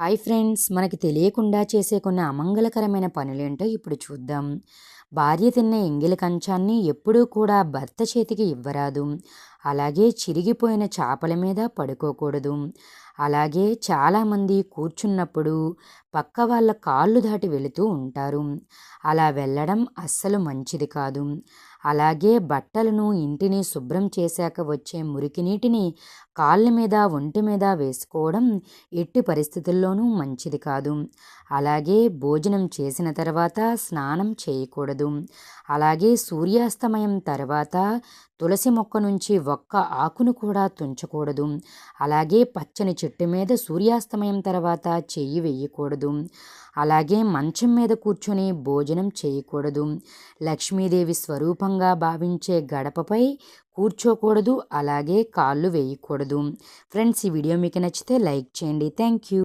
Hi friends మనకి తెలియకుండా చేసే కొన్ని అమంగళకరమైన పనులేంటో ఇప్పుడు చూద్దాం. భార్య తిన్న ఎంగిలి కంచాన్ని ఎప్పుడూ కూడా భర్త చేతికి ఇవ్వరాదు. అలాగే చిరిగిపోయిన చేపల మీద పడుకోకూడదు. అలాగే చాలామంది కూర్చున్నప్పుడు పక్క వాళ్ళ కాళ్ళు దాటి వెళుతూ ఉంటారు. అలా వెళ్ళడం అస్సలు మంచిది కాదు. అలాగే బట్టలను ఇంటిని శుభ్రం చేశాక వచ్చే మురికి నీటిని కాళ్ళ మీద ఒంటి మీద వేసుకోవడం ఎట్టి పరిస్థితుల్లోనూ మంచిది కాదు. అలాగే భోజనం చేసిన తర్వాత స్నానం చేయకూడదు. అలాగే సూర్యాస్తమయం తర్వాత తులసి మొక్క నుంచి ఒక్క ఆకును కూడా తుంచకూడదు. అలాగే పచ్చని చెట్టు మీద సూర్యాస్తమయం తర్వాత చెయ్యి వేయకూడదు. అలాగే మంచం మీద కూర్చొని భోజనం చేయకూడదు. లక్ష్మీదేవి స్వరూపంగా భావించే గడపపై కూర్చోకూడదు అలాగే కాళ్ళు వేయకూడదు. ఫ్రెండ్స్ ఈ వీడియో మీకు నచ్చితే లైక్ చేయండి. Thank you.